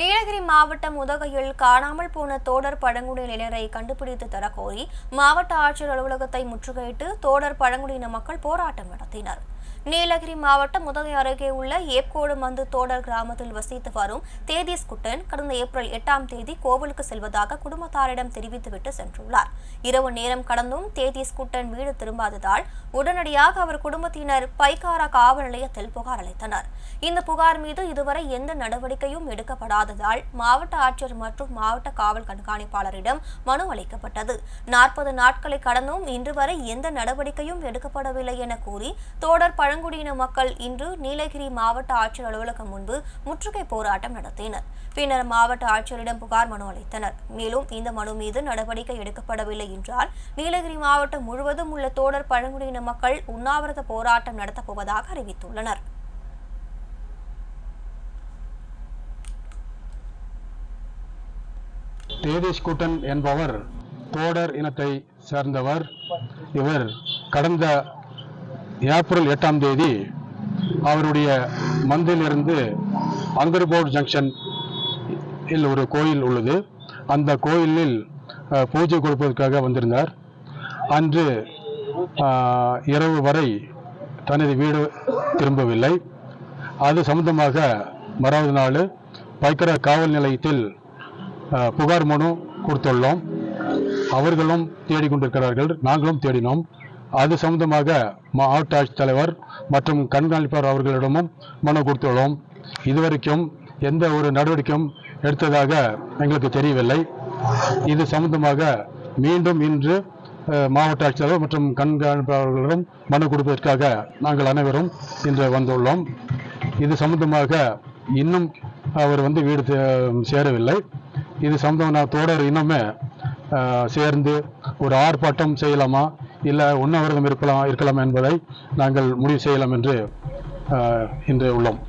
நீலகிரி மாவட்டம் உதகையில் காணாமல் போன தோடர் பழங்குடியினரை கண்டுபிடித்து தரக்கோரி மாவட்ட ஆட்சியர் அலுவலகத்தை முற்றுகையிட்டு தோடர் பழங்குடியின மக்கள் போராட்டம் நடத்தினர். நீலகிரி மாவட்டம் உதகை அருகே உள்ள ஏப்கோடு மந்து தோடர் கிராமத்தில் வசித்து வரும் தேதீஸ் குட்டன் கடந்த ஏப்ரல் எட்டாம் தேதி கோவிலுக்கு செல்வதாக குடும்பத்தாரிடம் தெரிவித்துவிட்டு சென்றுள்ளார். இரவு நேரம் கடந்தும் தேதீஸ் குட்டன் வீடு திரும்பாததால் உடனடியாக அவர் குடும்பத்தினர் பைக்காரா காவல் நிலையத்தில் புகார் அளித்தனர். இந்த புகார் மீது இதுவரை எந்த நடவடிக்கையும் எடுக்கப்படாததால் மாவட்ட ஆட்சியர் மற்றும் மாவட்ட காவல் கண்காணிப்பாளரிடம் மனு அளிக்கப்பட்டது. நாற்பது நாட்களை கடந்தும் இன்று வரை எந்த நடவடிக்கையும் எடுக்கப்படவில்லை என கூறி தோடர் பழங்குடியின மக்கள் இன்று நீலகிரி மாவட்ட ஆட்சியர் அலுவலகம் முன்பு முற்றுகை போராட்டம் நடத்தினர். பின்னர் மாவட்ட ஆட்சியரிடம் புகார் மனு அளித்தனர். மேலும் இந்த மனு மீது நடவடிக்கை எடுக்கப்படவில்லை என்றால் நீலகிரி மாவட்டம் முழுவதும் உள்ள தோடர் பழங்குடியின மக்கள் உண்ணாவிரத போராட்டம் நடத்தப் போவதாக அறிவித்துள்ளனர். தேதீஷ் கூட்டன் என்பவர் தோடர் இனத்தை சேர்ந்தவர். இவர் கடந்த ஏப்ரல் எட்டாம் தேதி அவருடைய மந்திலிருந்து அங்கர்போர்ட் ஜங்ஷன் இல் ஒரு கோயில் உள்ளது. அந்த கோயிலில் பூஜை கொடுப்பதற்காக வந்திருந்தார். அன்று இரவு வரை தனது வீடு திரும்பவில்லை. அது சம்பந்தமாக மறாவது நாள் பைக்கர காவல் நிலையத்தில் புகார் மனு கொடுத்துள்ளோம். அவர்களும் தேடிக்கொண்டிருக்கிறார்கள். நாங்களும் தேடினோம். அது சம்பந்தமாக மாவட்ட ஆட்சித்தலைவர் மற்றும் கண்காணிப்பாளர் அவர்களிடமும் மனு கொடுத்துள்ளோம். இதுவரைக்கும் எந்த ஒரு நடவடிக்கையும் எடுத்ததாக எங்களுக்கு தெரியவில்லை. இது சம்பந்தமாக மீண்டும் இன்று மாவட்ட ஆட்சித்தலைவர் மற்றும் கண்காணிப்பாளர்களிடம் மனு கொடுப்பதற்காக நாங்கள் அனைவரும் இன்று வந்துள்ளோம். இது சம்பந்தமாக இன்னும் அவர் வந்து வீடு சேரவில்லை. இது சம்பந்தம் தோடர் இன்னுமே சேர்ந்து ஒரு ஆர்ப்பாட்டம் செய்யலாமா இல்லை உண்ணாவிரதம் இருக்கலாம் இருக்கலாம் என்பதை நாங்கள் முடிவு செய்யலாம் என்று இன்று உள்ளோம்.